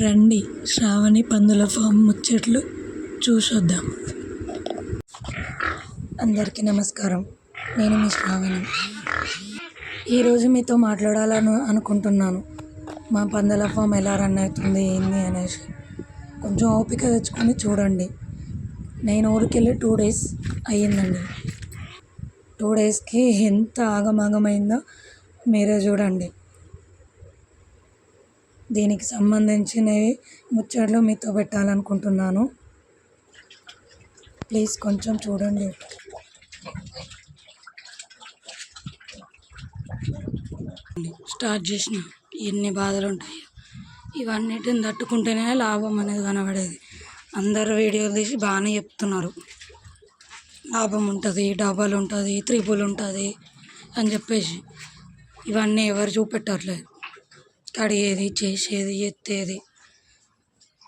రండి. శ్రావణి పందుల ఫామ్ ముచ్చట్లు చూసొద్దాం. అందరికీ నమస్కారం. నేను మీ శ్రావణి. ఈరోజు మీతో మాట్లాడాలని అనుకుంటున్నాను. మా పందుల ఫామ్ ఎలా రన్ అవుతుంది ఏంది అనేసి. కొంచెం ఓపిక తెచ్చుకొని చూడండి. నేను ఊరికెళ్ళి టూ డేస్ అయ్యిందండి. టూ డేస్కి ఎంత ఆగమాగమైందో మీరే చూడండి. దీనికి సంబంధించినవి ముచ్చట్లు మీతో పెట్టాలనుకుంటున్నాను. ప్లీజ్ కొంచెం చూడండి. స్టార్ట్ చేసిన ఎన్ని బాధలు ఉంటాయో. ఇవన్నిటిని తట్టుకుంటేనే లాభం అనేది కనబడేది. అందరు వీడియోలు తీసి బాగానే చెప్తున్నారు. లాభం ఉంటుంది డబల్ ఉంటుంది త్రిబుల్ ఉంటుంది అని చెప్పేసి. ఇవన్నీ ఎవరు చూపెట్టట్లేదు. కడిగేది చేసేది ఎత్తేది.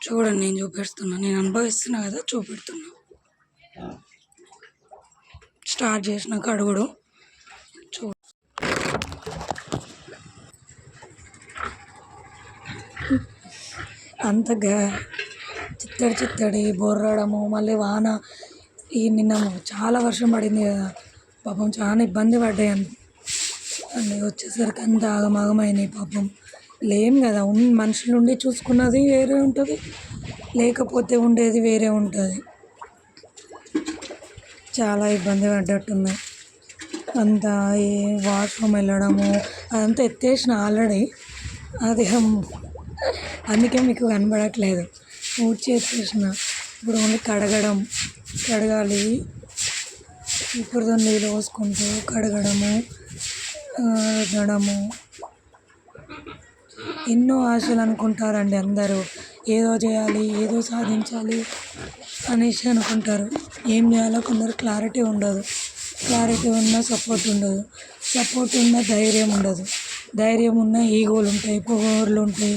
చూడండి నేను చూపిస్తున్నా నేను అనుభవిస్తున్నా కదా చూపెడుతున్నా. స్టార్ట్ చేసిన కడుగుడు. చూ అంతగా చిత్తడి చిత్తడి బొర్రడము మళ్ళీ వాన. ఈ నిన్న చాలా వర్షం పడింది కదా. పాపం చాలా ఇబ్బంది పడ్డాయి అండి వచ్చేసరికి అంత ఆగమాగమైనాయి పాపం. లేం కదా ఉన్ మనుషులు ఉండి చూసుకున్నది వేరే ఉంటుంది లేకపోతే ఉండేది వేరే ఉంటుంది. చాలా ఇబ్బంది పడ్డట్టున్నాయి అంతా ఈ వాష్రూమ్ వెళ్ళడము అదంతా ఎత్తేసిన ఆల్రెడీ. అది అందుకే మీకు కనబడట్లేదు. ఊడ్చి ఎత్తేసిన. ఇప్పుడు ఓన్లీ కడగడం కడగాలి. ఇప్పుడు నీళ్ళు పోసుకుంటూ కడగడము రుద్దడము ఎన్నో ఆశలు అనుకుంటారండి అందరూ. ఏదో చేయాలి ఏదో సాధించాలి అనేసి అనుకుంటారు. ఏం చేయాలో కొందరు క్లారిటీ ఉండదు. క్లారిటీ ఉన్న సపోర్ట్ ఉండదు. సపోర్ట్ ఉన్న ధైర్యం ఉండదు. ధైర్యం ఉన్న ఈగోలు ఉంటాయి పొగోర్లు ఉంటాయి.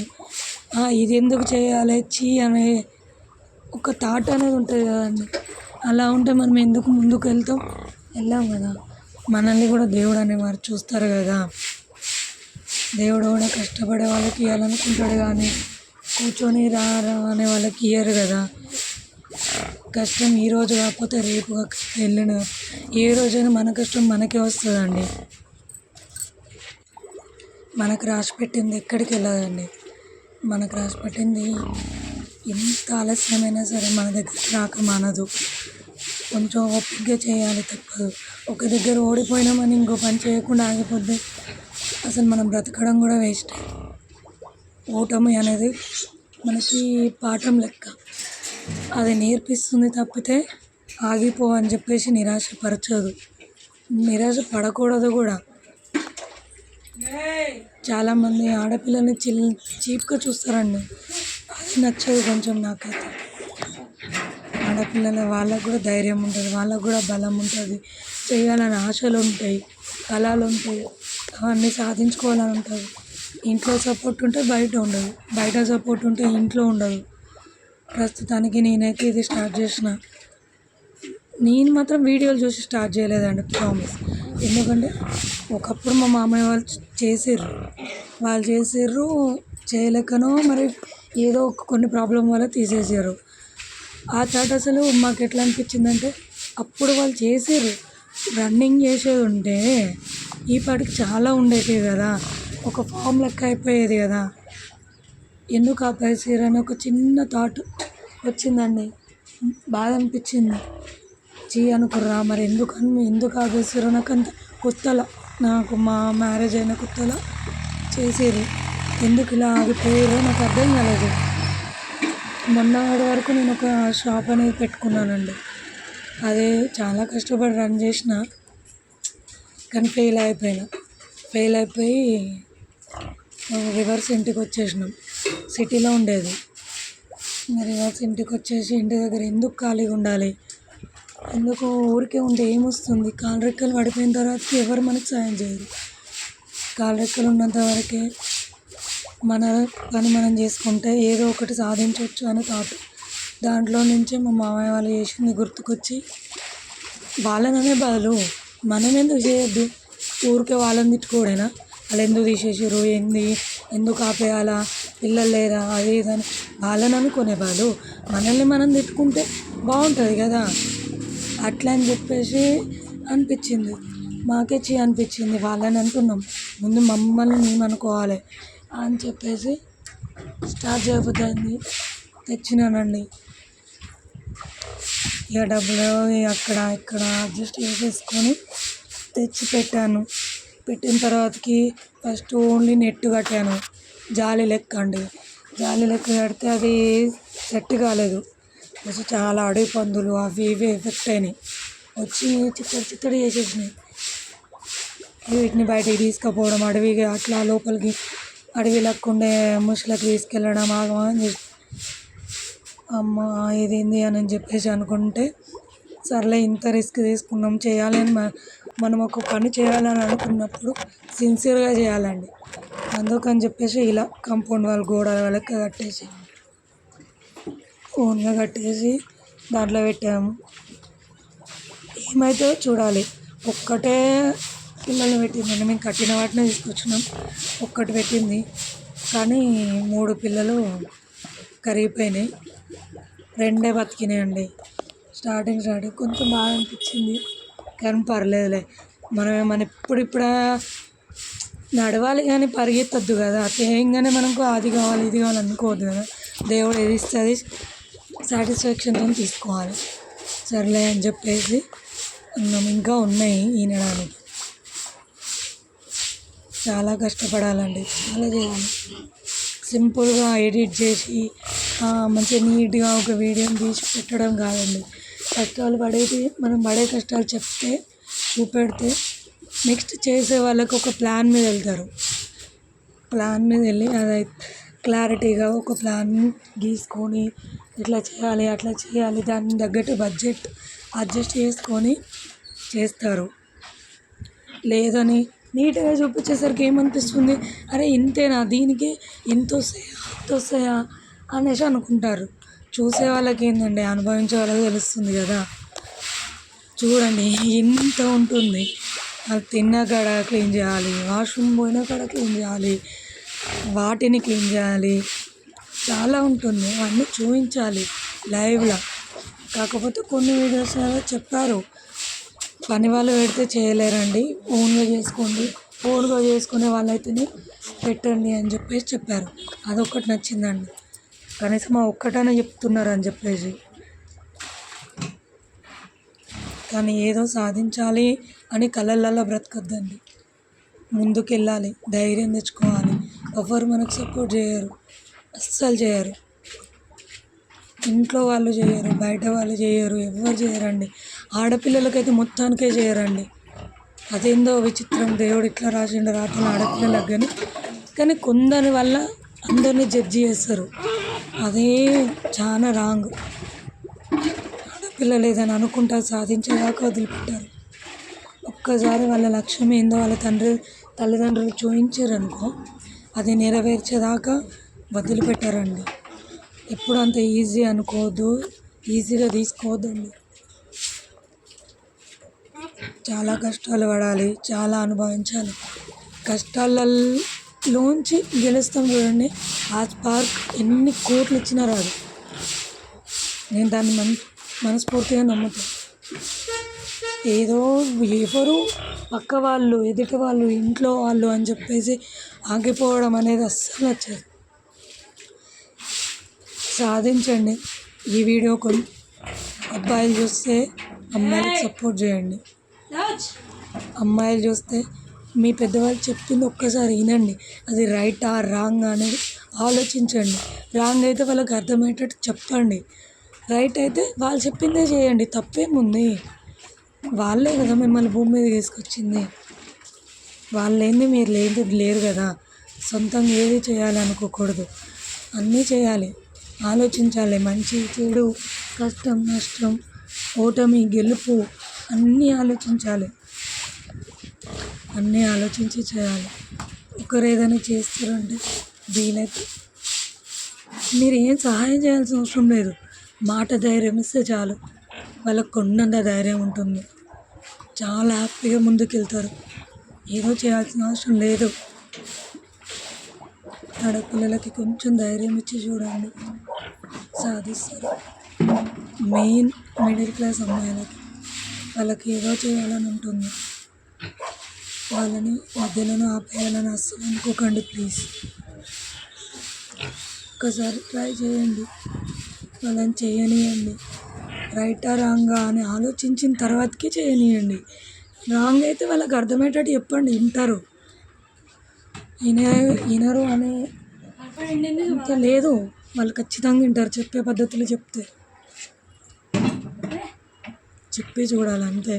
ఇది ఎందుకు చేయాలి? చీ అనే ఒక థాట్ అనేది ఉంటుంది కదండి. అలా ఉంటే మనం ఎందుకు ముందుకు వెళ్తాం వెళ్ళాం కదా. మనల్ని కూడా దేవుడు అనేవారు చూస్తారు కదా. దేవుడు కూడా కష్టపడే వాళ్ళకి ఇవ్వాలనుకుంటాడు కానీ కూర్చొని రా రా అనే వాళ్ళకి ఇయ్యరు కదా. కష్టం ఈరోజు కాకపోతే రేపు వెళ్ళిన ఏ రోజైనా మన కష్టం మనకే వస్తుందండి. మనకు రాసి పెట్టింది ఎక్కడికి వెళ్ళదండి. మనకు రాసి పెట్టింది ఎంత ఆలస్యమైనా సరే మన దగ్గరికి రాక మానదు. కొంచెం ఓపికగా చేయాలి తప్పదు. ఒక దగ్గర ఓడిపోయినామని ఇంకో పని చేయకుండా ఆగిపోద్ది. అసలు మనం బ్రతకడం కూడా వేస్ట్. ఓటమి అనేది మనకి పాఠం లెక్క. అది నేర్పిస్తుంది తప్పితే ఆగిపో అని చెప్పేసి నిరాశపరచదు. నిరాశ పడకూడదు కూడా. చాలామంది ఆడపిల్లల్ని చిల్ చీప్గా చూస్తారండి. అది నచ్చదు కొంచెం నాకైతే. ఆడపిల్లల వాళ్ళకు కూడా ధైర్యం ఉంటుంది వాళ్ళకు కూడా బలం ఉంటుంది చేయాలని ఆశలు ఉంటాయి కళలు ఉంటాయి. అవన్నీ సాధించుకోవాలని ఉంటుంది. ఇంట్లో సపోర్ట్ ఉంటే బయట ఉండదు. బయట సపోర్ట్ ఉంటే ఇంట్లో ఉండదు. ప్రస్తుతానికి నేనైతే ఇది స్టార్ట్ చేసిన. నేను మాత్రం వీడియోలు చూసి స్టార్ట్ చేయలేదండి ప్రామిస్ ఎందుకంటే ఒకప్పుడు మా మామయ్య వాళ్ళు చేసిర్రు. వాళ్ళు చేసిర్రు చేయలేకనో మరి ఏదో కొన్ని ప్రాబ్లం వల్ల తీసేసారు ఆ చాట్ అసలు మాకు ఎట్లా అనిపించిందంటే అప్పుడు వాళ్ళు చేసిర్రు. రన్నింగ్ చేసేది ఉంటే ఈ పాటికి చాలా ఉండేటివి కదా. ఒక ఫామ్ లెక్క అయిపోయేది కదా. ఎందుకు ఆపేసారు అని ఒక చిన్న థాట్ వచ్చిందండి. బాధ అనిపించింది. చీ అనుకుర్రా మరి ఎందుకు ఎందుకు ఆపేసారో నాకు అంత కొత్తలో. నాకు మా మ్యారేజ్ అయిన కొత్తలో చేసేది. ఎందుకు ఇలా ఆగిపోయారో నాకు అర్థం కాలేదు. మొన్నటి వరకు నేను ఒక షాప్ అనేది పెట్టుకున్నానండి. అదే చాలా కష్టపడి రన్ చేసిన కానీ ఫెయిల్ అయిపోయిన. ఫెయిల్ అయిపోయి రివర్స్ ఇంటికి వచ్చేసినాం. సిటీలో ఉండేది. రివర్స్ ఇంటికి వచ్చేసి ఇంటి దగ్గర ఎందుకు ఖాళీగా ఉండాలి? ఎందుకు ఊరికే ఉంటే ఏమొస్తుంది? కాలు రెక్కలు పడిపోయిన తర్వాత ఎవరు మనకు సాయం చేయరు. కాలు రెక్కలు ఉన్నంత వరకే మన పని మనం చేసుకుంటే ఏదో ఒకటి సాధించవచ్చు అని థాట్ దాంట్లో నుంచే మా మామయ్య వాళ్ళు చేసింది గుర్తుకొచ్చి వాళ్ళననే బదులు మనం ఎందుకు చేయొద్దు? ఊరికే వాళ్ళని తిట్టుకోడేనా? వాళ్ళు ఎందుకు తీసేసారు ఏంది? ఎందుకు ఆపేయాలా? పిల్లలు లేరా? అది ఇదని అని వాళ్ళని అనుకునే వాళ్ళు మనల్ని మనం తిట్టుకుంటే బాగుంటుంది కదా. అట్లా అని చెప్పేసి అనిపించింది. మాకే చీ అనిపించింది. వాళ్ళని అంటున్నాం. ముందు మమ్మల్ని మేము అనుకోవాలి అని చెప్పేసి స్టార్ట్ చేయబోతుంది తెచ్చినానండి. ఇక డబ్బులు అక్కడ ఇక్కడ అడ్జస్ట్ చేసేసుకొని తెచ్చి పెట్టాను పెట్టిన తర్వాతకి ఫస్ట్ ఓన్లీ నెట్ కట్టాను. జాలి లెక్క అండి. జాలి లెక్క కడితే అది సెట్ కాలేదు. ఫస్ట్ చాలా అడవి పందులు అవి ఇవి ఎఫెక్ట్ అయినాయి. వచ్చి చిత్తడి చిత్తడి చేసేసినాయి. వీటిని బయటికి తీసుకుపోవడం అడవి అట్లా లోపలికి అడవి లక్కుండే ముసలకి తీసుకెళ్ళడం ఆగమని చేసి అమ్మ ఇదేంది అని చెప్పేసి అనుకుంటే సర్లే ఇంత రిస్క్ తీసుకున్నాం చేయాలి అని మనం ఒక పని చేయాలని అనుకున్నప్పుడు సిన్సియర్గా చేయాలండి. అందుకని చెప్పేసి ఇలా కాంపౌండ్ వాళ్ళు గోడ వాళ్ళకి కట్టేసి ఓన్గా కట్టేసి దాంట్లో పెట్టాము. ఏమైతే చూడాలి ఒక్కటే పిల్లలు పెట్టిందండి మేము కట్టిన వాటినే తీసుకొచ్చినాం. ఒక్కటి పెట్టింది. కానీ మూడు పిల్లలు కరిగిపోయినాయి. రెండే బతికినాయండి. స్టార్టింగ్ స్టార్టింగ్ కొంచెం బాగా అనిపించింది. కానీ పర్లేదులే. మనం ఏమైనా ఇప్పుడిప్పుడే నడవాలి కానీ పరిగెత్తద్దు కదా. తేయంగానే మనకు అది కావాలి ఇది కావాలి అనుకోవద్దు కదా. దేవుడు ఏది ఇస్తే అది సాటిస్ఫాక్షన్తో తీసుకోవాలి. సర్లే అని చెప్పేసి అన్నం ఇంకా ఉన్నాయి ఈనడానికి. చాలా కష్టపడాలండి. చాలా చేయాలి. సింపుల్గా ఎడిట్ చేసి మంచిగా నీట్గా ఒక వీడియోని తీసి పెట్టడం కాదండి. కష్టాలు పడేది మనం పడే కష్టాలు చెప్తే చూపెడితే నెక్స్ట్ చేసే వాళ్ళకి ఒక ప్లాన్ మీద వెళ్తారు. ప్లాన్ మీద వెళ్ళి అది క్లారిటీగా ఒక ప్లాన్ గీసుకొని ఇట్లా చేయాలి అట్లా చేయాలి దాని తగ్గట్టు బడ్జెట్ అడ్జస్ట్ చేసుకొని చేస్తారు. లేదని నీట్గా చూపించేసరికి ఏమనిపిస్తుంది? అరే ఇంతేనా? దీనికి ఇంత వస్తాయా? అంత వస్తాయా? అనేసి అనుకుంటారు. చూసే వాళ్ళకి ఏంటండి అనుభవించే వాళ్ళకి తెలుస్తుంది కదా. చూడండి ఎంత ఉంటుంది. అది తిన్న కాడ క్లీన్ చేయాలి వాష్రూమ్ పోయిన కాడ క్లీన్ చేయాలి వాటిని క్లీన్ చేయాలి. చాలా ఉంటుంది. అవన్నీ చూపించాలి లైవ్లో. కాకపోతే కొన్ని వీడియోస్ చెప్పారు. పని వాళ్ళు పెడితే చేయలేరండి. ఓన్గా చేసుకోండి ఓన్గా చేసుకునే వాళ్ళైతేనే పెట్టండి అని చెప్పేసి చెప్పారు. అదొకటి నచ్చిందండి. కనీసం ఆ ఒక్కటైనా చెప్తున్నారు అని చెప్పేసి. కానీ ఏదో సాధించాలి అని కలలలో బ్రతకద్దండి. ముందుకు వెళ్ళాలి ధైర్యం తెచ్చుకోవాలి. ఎవరు మనకు సపోర్ట్ చేయరు అస్సలు చేయరు. ఇంట్లో వాళ్ళు చేయరు బయట వాళ్ళు చేయరు ఎవరు చేయరండి. ఆడపిల్లలకైతే మొత్తానికే చేయరండి. అదేందో విచిత్రం దేవుడు ఇట్లా రాసిండు రాత్రి ఆడపిల్లలకు కానీ కానీ కొందరి వల్ల అందరినీ జడ్జి చేస్తారు. అదే చాలా రాంగ్. ఆడపిల్లలు ఏదైనా అనుకుంటా సాధించేదాకా వదిలిపెట్టారు. ఒక్కసారి వాళ్ళ లక్ష్యం ఏందో వాళ్ళ తండ్రి తల్లిదండ్రులు చూపించారనుకో అది నెరవేర్చేదాకా వదిలిపెట్టారండి. ఎప్పుడు అంత ఈజీ అనుకోవద్దు ఈజీగా తీసుకోవద్దండి. చాలా కష్టాలు పడాలి చాలా అనుభవించాలి. కష్టాలలోంచి గెలుస్తాం చూడండి. ఆ స్పార్క్ ఎన్ని కోట్లు ఇచ్చినా రాదు. నేను దాన్ని మన మనస్ఫూర్తిగా నమ్ముతాను ఏదో ఎవరు పక్క వాళ్ళు ఎదుటి వాళ్ళు ఇంట్లో వాళ్ళు అని చెప్పేసి ఆగిపోవడం అనేది అస్సలు నచ్చదు. సాధించండి. ఈ వీడియో కొన్ని అబ్బాయిలు చూస్తే అమ్మాయిలకు సపోర్ట్ చేయండి. అమ్మాయిలు చూస్తే మీ పెద్దవాళ్ళు చెప్పింది ఒక్కసారి వినండి. అది రైటా రాంగ్ అనేది ఆలోచించండి. రాంగ్ అయితే వాళ్ళకి అర్థమయ్యేటట్టు చెప్పండి. రైట్ అయితే వాళ్ళు చెప్పిందే చేయండి. తప్పేముంది? వాళ్ళే కదా మిమ్మల్ని భూమి మీద తీసుకొచ్చింది. వాళ్ళేంది మీరు లేని లేరు కదా. సొంతంగా ఏది చేయాలనుకోకూడదు అన్నీ చేయాలి. ఆలోచించాలి. మంచి చెడు కష్టం నష్టం ఓటమి గెలుపు అన్నీ ఆలోచించాలి. అన్నీ ఆలోచించి చేయాలి. ఒకరు ఏదైనా చేస్తారంటే దీనైతే మీరు ఏం సహాయం చేయాల్సిన అవసరం లేదు. మాట ధైర్యం ఇస్తే చాలు. వాళ్ళకు కొండంత ధైర్యం ఉంటుంది. చాలా హ్యాపీగా ముందుకెళ్తారు. ఏదో చేయాల్సిన అవసరం లేదు. ఆడపిల్లలకి కొంచెం ధైర్యం ఇచ్చి చూడండి. సాధిస్తారు. మెయిన్ మిడిల్ క్లాస్ అమ్మాయిలకి. వాళ్ళకి ఏదో చేయాలని ఉంటుంది. వాళ్ళని వద్దలను ఆపేయాలని అస్సలు అనుకోకండి ప్లీజ్. ఒక్కసారి ట్రై చేయండి. వాళ్ళని చేయనియండి. రైటా రాంగా అని ఆలోచించిన తర్వాతకి చేయనియండి. రాంగ్ అయితే వాళ్ళకి అర్థమయ్యేటట్టు చెప్పండి వింటారు. వినే వినరు అనే అంత లేదు. వాళ్ళు ఖచ్చితంగా వింటారు చెప్పే పద్ధతులు చెప్తే. చెప్పి చూడాలి అంతే.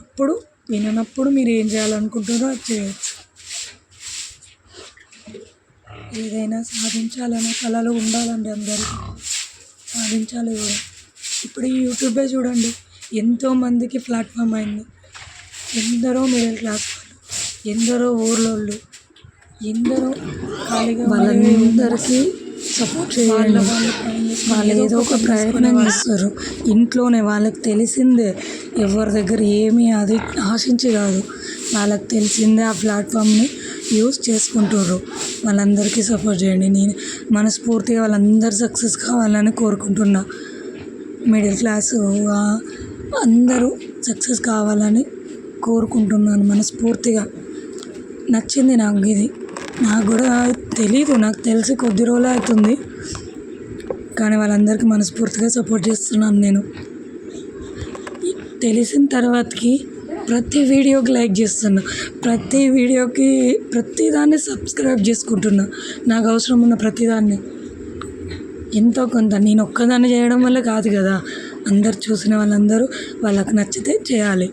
అప్పుడు విననప్పుడు మీరు ఏం చేయాలనుకుంటారో అది చేయొచ్చు. ఏదైనా సాధించాలనే కళలు ఉండాలండి అందరికీ సాధించాలి కూడా. ఇప్పుడు ఈ యూట్యూబే చూడండి ఎంతోమందికి ప్లాట్ఫామ్ అయింది. ఎందరో మిడిల్ క్లాస్ వాళ్ళు ఎందరో ఊర్లోళ్ళు ఎందరో ఖాళీగా వాళ్ళందరికీ సపోర్ట్ చేయండి వాళ్ళు ఏదో ఒక ప్రయత్నం చేస్తారు. ఇంట్లోనే వాళ్ళకి తెలిసిందే. ఎవరి దగ్గర ఏమీ అది ఆశించి కాదు. వాళ్ళకి తెలిసిందే ఆ ప్లాట్ఫామ్ని యూస్ చేసుకుంటారు వాళ్ళందరికీ సపోర్ట్ చేయండి. నేను మనస్ఫూర్తిగా వాళ్ళందరూ సక్సెస్ కావాలని కోరుకుంటున్నా. మిడిల్ క్లాస్ అందరూ సక్సెస్ కావాలని కోరుకుంటున్నాను మనస్ఫూర్తిగా. నచ్చింది నాకు ఇది. నాకు కూడా తెలీదు నాకు తెలిసి కొద్ది రోజులు అవుతుంది. కానీ వాళ్ళందరికీ మనస్ఫూర్తిగా సపోర్ట్ చేస్తున్నాను నేను. తెలిసిన తర్వాతకి ప్రతి వీడియోకి లైక్ చేస్తున్నా. ప్రతి వీడియోకి ప్రతిదాన్ని సబ్స్క్రైబ్ చేసుకుంటున్నా. నాకు అవసరం ఉన్న ప్రతిదాన్ని. ఎంతో కొంత నేను ఒక్కదాన్ని చేయడం వల్ల కాదు కదా. అందరు చూసిన వాళ్ళందరూ వాళ్ళకి నచ్చితే చేయాలి.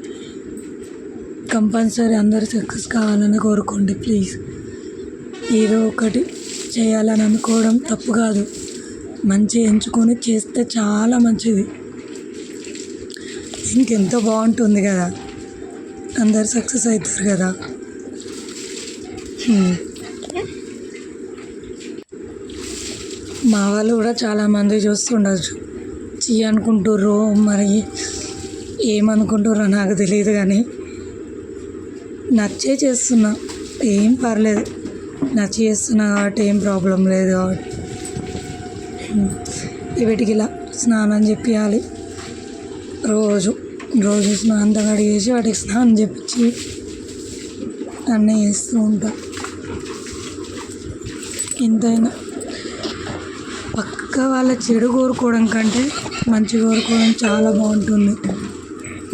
కంపల్సరీ అందరూ సక్సెస్ కావాలని కోరుకోండి ప్లీజ్. ఏదో ఒకటి చేయాలని అనుకోవడం తప్పు కాదు. మంచి ఎంచుకొని చేస్తే చాలా మంచిది. ఇంకెంతో బాగుంటుంది కదా. అందరు సక్సెస్ అవుతారు కదా. మా వాళ్ళు కూడా చాలామంది చూస్తుండొచ్చు. చీ అనుకుంటుర్రు మరి ఏమనుకుంటుర్రో నాకు తెలియదు కానీ నచ్చే చేస్తున్నా. ఏం పర్లేదు. నచ్చి చేస్తున్నా కాబట్టి ఏం ప్రాబ్లం లేదు కాబట్టి. వీటికి ఇలా స్నానం చెప్పియాలి రోజు రోజు స్నానం కడిగేసి వాటికి స్నానం చెప్పించి అన్నీ చేస్తూ ఉంటా. ఎంతైనా పక్క వాళ్ళ చెడు కోరుకోవడం కంటే మంచి కోరుకోవడం చాలా బాగుంటుంది.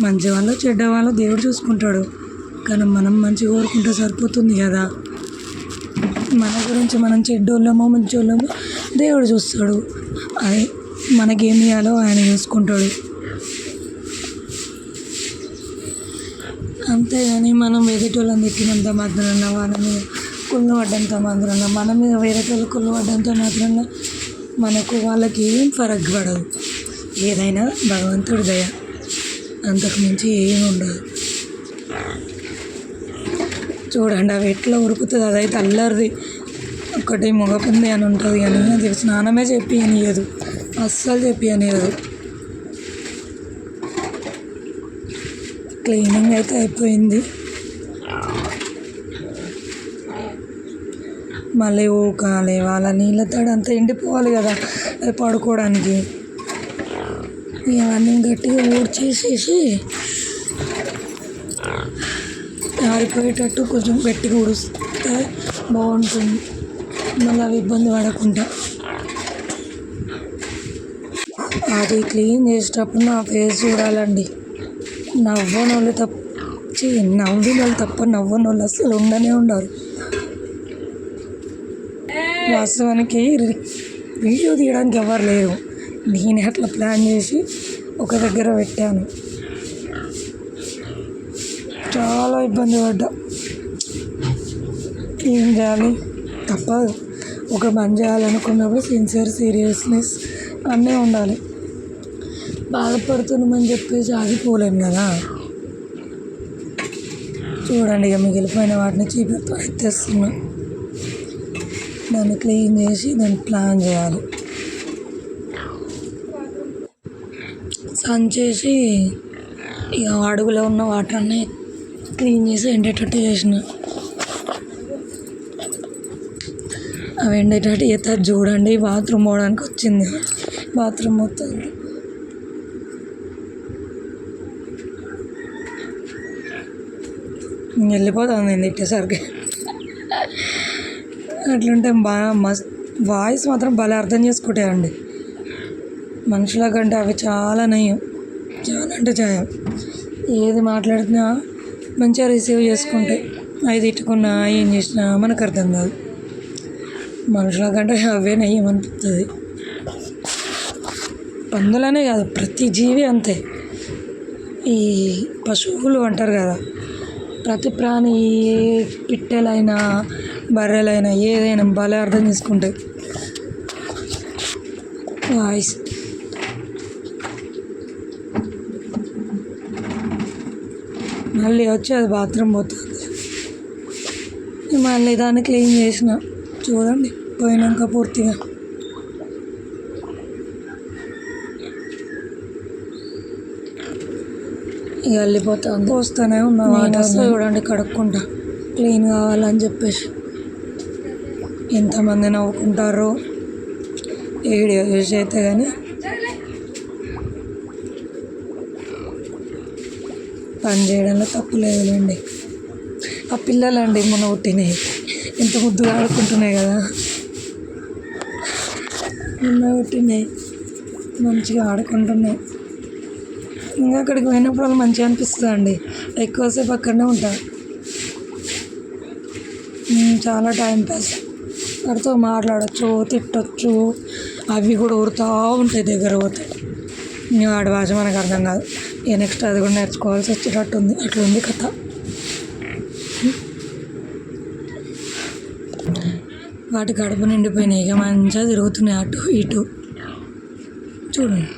మంచి వాళ్ళు చెడ్డ వాళ్ళు దేవుడు చూసుకుంటాడు. కానీ మనం మంచి కోరుకుంటే సరిపోతుంది కదా. మన గురించి మనం చెడ్డోళ్ళమో మంచోళ్ళమో దేవుడు చూస్తాడు. అది మనకేం ఇవ్వాలో ఆయన చూసుకుంటాడు. అంతేగాని మనం ఎదుటోళ్ళని తిట్టినంత మాత్రాన వాళ్ళ మీద కుళ్ళు పడ్డంత మాత్రాన మన మీద వేరేటోళ్ళు కుళ్ళు పడ్డంత మాత్రాన మనకు వాళ్ళకి ఏం ఫరక్ పడదు. ఏదైనా భగవంతుడి దయ. అంతకు మించి ఏమి ఉండదు చూడండి అవి ఎట్లా ఉరుకుతుంది అదైతే అల్లరిది. ఒకటి మగపుంది అని ఉంటుంది కానీ అది స్నానమే చెప్పి అనియదు అస్సలు చెప్పి అనియదు క్లీనింగ్ అయితే అయిపోయింది. మళ్ళీ ఊకాలి వాళ్ళ నీళ్ళ తడి అంతా ఎండిపోవాలి కదా పడుకోవడానికి. ఇవన్నీ గట్టిగా ఊడ్చేసేసి ఆరిపోయేటట్టు కొంచెం గట్టిగా ఉడిస్తే బాగుంటుంది. మళ్ళీ అవి ఇబ్బంది పడకుండా. అది క్లీన్ చేసేటప్పుడు నా ఫేస్ చూడాలండి. నవ్వని వాళ్ళు తప్ప నవ్విన వాళ్ళు తప్ప నవ్వని వాళ్ళు అసలు ఉండనే ఉండరు. వాస్తవానికి రి- వీడియో తీయడానికి ఎవరు లేరు. నేను అట్లా ప్లాన్ చేసి ఒక దగ్గర పెట్టాను చాలా ఇబ్బంది పడ్డా. ఏం చేయాలి? తప్పదు. ఒక పని చేయాలనుకున్నప్పుడు సిన్సియర్ సీరియస్నెస్ అన్నీ ఉండాలి. బాధపడుతున్నామని చెప్పేసి ఆగిపోలేం కదా. చూడండి ఇక మిగిలిపోయిన వాటిని చీపురుతో ఎత్తేస్తున్నా. దాన్ని క్లీన్ చేసి దాన్ని ప్లాన్ చేయాలి. సన్ చేసి ఇక అడుగులో ఉన్న వాటర్ అన్నీ క్లీన్ చేసి ఎండేటట్టు చేసిన. అవి ఎండేటట్టు చేస్తే చూడండి బాత్రూమ్ పోవడానికి వచ్చింది. బాత్రూమ్ మొత్తం. వెళ్ళిపోతుంది నేను తిట్టేసరికి. అట్లుంటే బాగా మస్త్ వాయిస్ మాత్రం భలే అర్థం చేసుకుంటాయండి. మనుషుల కంటే అవి చాలా నయం. చాలా అంటే చాలా. ఏది మాట్లాడుతున్నా మంచిగా రిసీవ్ చేసుకుంటాయి అవి తిట్టుకున్నా ఏం చేసినా మనకు అర్థం కాదు. మనుషుల కంటే అవే నయ్యమనిపిస్తుంది పందులనే కాదు ప్రతి జీవి అంతే. ఈ పశువులు అంటారు కదా ప్రతి ప్రాణి పిట్టెలైనా బర్రెలైనా ఏదైనా భలే అర్థం చేసుకుంటాయి. వాయిస్. మళ్ళీ వచ్చి అది బాత్రూమ్ పోతుంది. మళ్ళీ దాన్ని క్లీన్ చేసిన. చూడండి పోయినాక పూర్తిగా. ఇక వెళ్ళిపోతుంది వస్తూనే ఉన్నా వాటర్ చూడండి కడుక్కుంటా. క్లీన్ కావాలని చెప్పేసి. ఎంతమంది నవ్వుకుంటారో. వీడియో చూసి అయితే కానీ. పని చేయడంలో తప్పు లేదులేండి. ఆ పిల్లలండి మొన్న పుట్టినాయి ఎంత ముద్దుగా ఆడుకుంటున్నాయి కదా. మొన్న పుట్టినాయి మంచిగా ఆడుకుంటున్నాయి. ఇంకా అక్కడికి పోయినప్పుడు వాళ్ళు మంచిగా అనిపిస్తుంది అండి ఎక్కువసేపు అక్కడనే ఉంటారు చాలా టైం పాస్. వాడితో మాట్లాడచ్చు తిట్టచ్చు. అవి కూడా ఊరుతూ ఉంటాయి దగ్గర పోతే. ఇంకా వాడి భాష మనకు అర్థం కాదు. ఇక నెక్స్ట్ అది కూడా నేర్చుకోవాల్సి వచ్చేటట్టు ఉంది అట్లా ఉంది కథ. వాటి కడుపు నిండిపోయినాయి. ఇక మంచిగా తిరుగుతున్నాయి అటు ఇటు. చూడండి.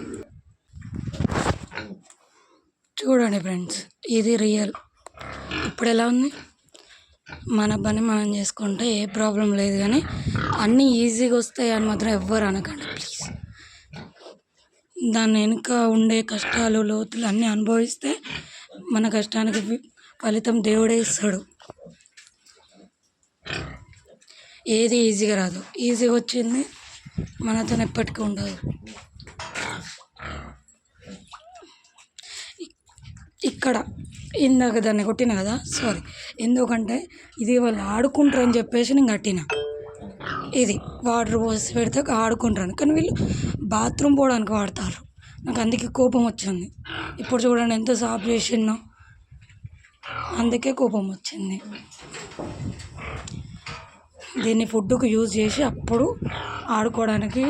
చూడండి ఫ్రెండ్స్ ఇది రియల్. ఇప్పుడు ఎలా ఉంది? మన పని మనం చేసుకుంటే ఏ ప్రాబ్లం లేదు కానీ అన్నీ ఈజీగా వస్తాయి అని మాత్రం ఎవ్వరు అనకండి ప్లీజ్. దాని వెనుక ఉండే కష్టాలు లోతులు అన్నీ అనుభవిస్తే మన కష్టానికి ఫలితం దేవుడే ఇస్తాడు. ఏది ఈజీగా రాదు. ఈజీగా వచ్చింది మనతో ఎప్పటికీ ఉండదు. ఇక్కడ ఇందాక దాన్ని కొట్టిన కదా? సారీ ఎందుకంటే ఇది వాళ్ళు ఆడుకుంటారని చెప్పేసి నేను కట్టిన. ఇది వాటర్ పోసి పెడితే ఆడుకుంటారు. కానీ వీళ్ళు బాత్రూమ్ పోవడానికి వాడతారు. నాకు అందుకే కోపం వచ్చింది. ఇప్పుడు చూడండి ఎంత సాఫ్ చేసినో అందుకే కోపం వచ్చింది. దీన్ని ఫుడ్కు యూజ్ చేసి అప్పుడు ఆడుకోవడానికి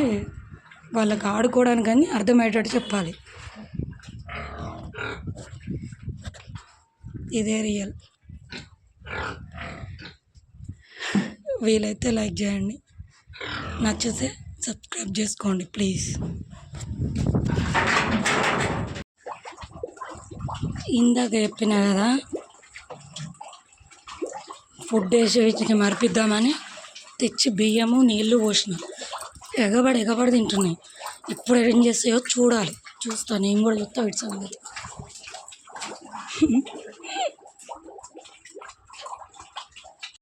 వాళ్ళకి ఆడుకోవడానికి అని అర్థమయ్యేటట్టు చెప్పాలి. ఇదే రియల్. వీలైతే లైక్ చేయండి. నచ్చితే సబ్స్క్రైబ్ చేసుకోండి ప్లీజ్. ఇందాక చెప్పిన కదా ఫుడ్ వేసి వీటికి మరిపిద్దామని తెచ్చి బియ్యము నీళ్ళు పోసిన. ఎగబడి ఎగబడి తింటున్నాయి. ఇప్పుడు ఏం చేస్తాయో చూడాలి. చూస్తాను నేను కూడా చూస్తా విడిచాను సంగతి.